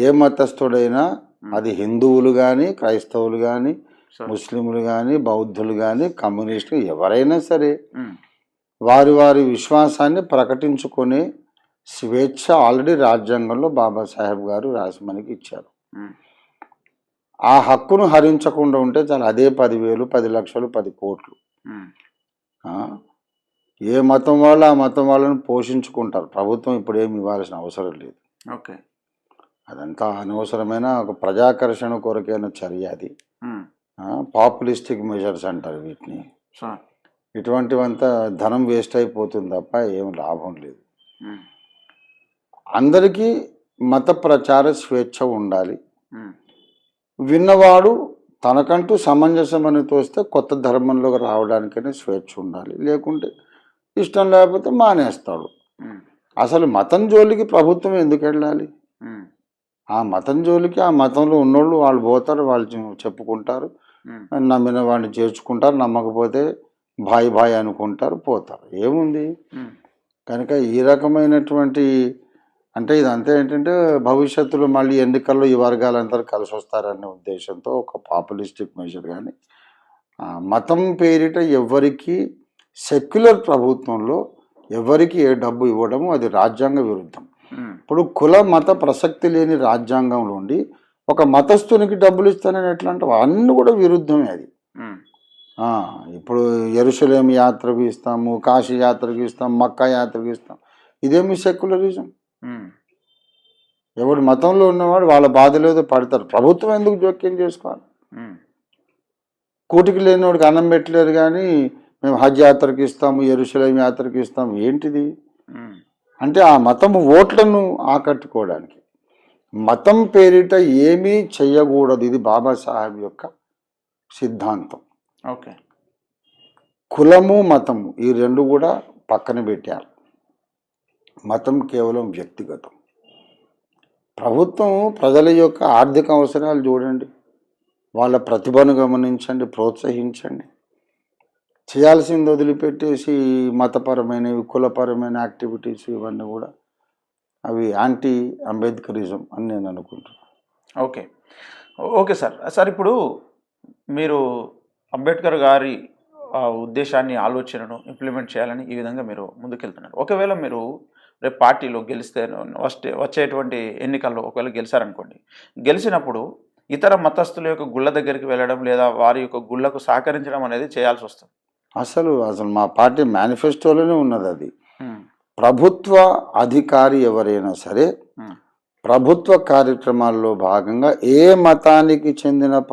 ఏ మతస్థుడైనా అది హిందువులు కానీ క్రైస్తవులు కానీ ముస్లింలు కానీ బౌద్ధులు కానీ కమ్యూనిస్టులు ఎవరైనా సరే వారి వారి విశ్వాసాన్ని ప్రకటించుకునే స్వేచ్ఛ ఆల్రెడీ రాజ్యాంగంలో బాబాసాహెబ్ గారు రాసి మనకి ఇచ్చారు ఆ హక్కును హరించకుండా ఉంటే చాలా అదే పదివేలు పది లక్షలు పది కోట్లు? ఏ మతం వాళ్ళు ఆ మతం వాళ్ళని పోషించుకుంటారు. ప్రభుత్వం ఇప్పుడు ఏమి ఇవ్వాల్సిన అవసరం లేదు. ఓకే. అదంతా అనవసరమైన ఒక ప్రజాకర్షణ కొరకైన చర్య అది. పాపులిస్టిక్ మెజర్స్ అంటారు వీటిని. ఇటువంటివంతా ధనం వేస్ట్ అయిపోతుంది తప్ప ఏం లాభం లేదు. అందరికీ మత ప్రచార స్వేచ్ఛ ఉండాలి. విన్నవాడు తనకంటూ సమంజసమని తోస్తే కొత్త ధర్మంలోకి రావడానికైనా స్వేచ్ఛ ఉండాలి. లేకుంటే ఇష్టం లేకపోతే మానేస్తాడు. అసలు మతం జోలికి ప్రభుత్వం ఎందుకు వెళ్ళాలి? ఆ మతం జోలికి ఆ మతంలో ఉన్నోళ్ళు వాళ్ళు పోతారు వాళ్ళు చెప్పుకుంటారు. నమ్మిన వాడిని చేర్చుకుంటారు నమ్మకపోతే భాయ్ భాయ్ అనుకుంటారు పోతారు. ఏముంది? కనుక ఈ రకమైనటువంటి అంటే ఇదంతా ఏంటంటే భవిష్యత్తులో మళ్ళీ ఎన్నికల్లో ఈ వర్గాలందరూ కలిసి వస్తారనే ఉద్దేశంతో ఒక పాపులిస్టిక్ మెజర్ కానీ మతం పేరిట ఎవరికి సెక్యులర్ ప్రభుత్వంలో ఎవరికి ఏ డబ్బు ఇవ్వడము అది రాజ్యాంగ విరుద్ధం. ఇప్పుడు కుల మత ప్రసక్తి లేని రాజ్యాంగంలో ఉండి ఒక మతస్థునికి డబ్బులు ఇస్తానని ఎట్లా అంటే అన్నీ కూడా విరుద్ధమే అది. ఇప్పుడు ఎరుసలేం యాత్రకు ఇస్తాము కాశీ యాత్రకు ఇస్తాం మక్కా యాత్రకు ఇస్తాం. ఇదేమి సెక్యులరిజం. ఎవడు మతంలో ఉన్నవాడు వాళ్ళ బాధలేదో పడతారు. ప్రభుత్వం ఎందుకు జోక్యం చేసుకోవాలి? కూటికి లేనివాడికి అన్నం పెట్టలేరు కానీ మేము హజ్ యాత్రకు ఇస్తాము ఎరుసలేం యాత్రకు ఇస్తాము. ఏంటిది? అంటే ఆ మతము ఓట్లను ఆకట్టుకోవడానికి. మతం పేరిట ఏమీ చెయ్యకూడదు. ఇది బాబాసాహెబ్ యొక్క సిద్ధాంతం. ఓకే. కులము మతము ఈ రెండు కూడా పక్కన పెట్టారు. మతం కేవలం వ్యక్తిగతం. ప్రభుత్వం ప్రజల యొక్క ఆర్థిక అవసరాలు చూడండి. వాళ్ళ ప్రతిభను గమనించండి ప్రోత్సహించండి. చేయాల్సింది వదిలిపెట్టేసి మతపరమైనవి కులపరమైన యాక్టివిటీస్ ఇవన్నీ కూడా అవి యాంటీ అంబేద్కరిజం అని నేను అనుకుంటున్నాను. ఓకే. Okay sir. సార్ ఇప్పుడు మీరు అంబేద్కర్ గారి ఆ, ఉద్దేశాన్ని ఆలోచనను ఇంప్లిమెంట్ చేయాలని ఈ విధంగా మీరు ముందుకెళ్తున్నారు. ఒకవేళ మీరు రేపు పార్టీలో గెలిస్తే వస్తే వచ్చేటువంటి ఎన్నికల్లో ఒకవేళ గెలిచారనుకోండి గెలిచినప్పుడు ఇతర మతస్థుల యొక్క గుళ్ళ దగ్గరికి వెళ్ళడం లేదా వారి యొక్క గుళ్ళకు సహకరించడం అనేది చేయాల్సి వస్తుంది. అసలు అసలు మా పార్టీ మేనిఫెస్టోలోనే ఉన్నది అది. ప్రభుత్వ అధికారి ఎవరైనా సరే ప్రభుత్వ కార్యక్రమాల్లో భాగంగా ఏ మతానికి చెందిన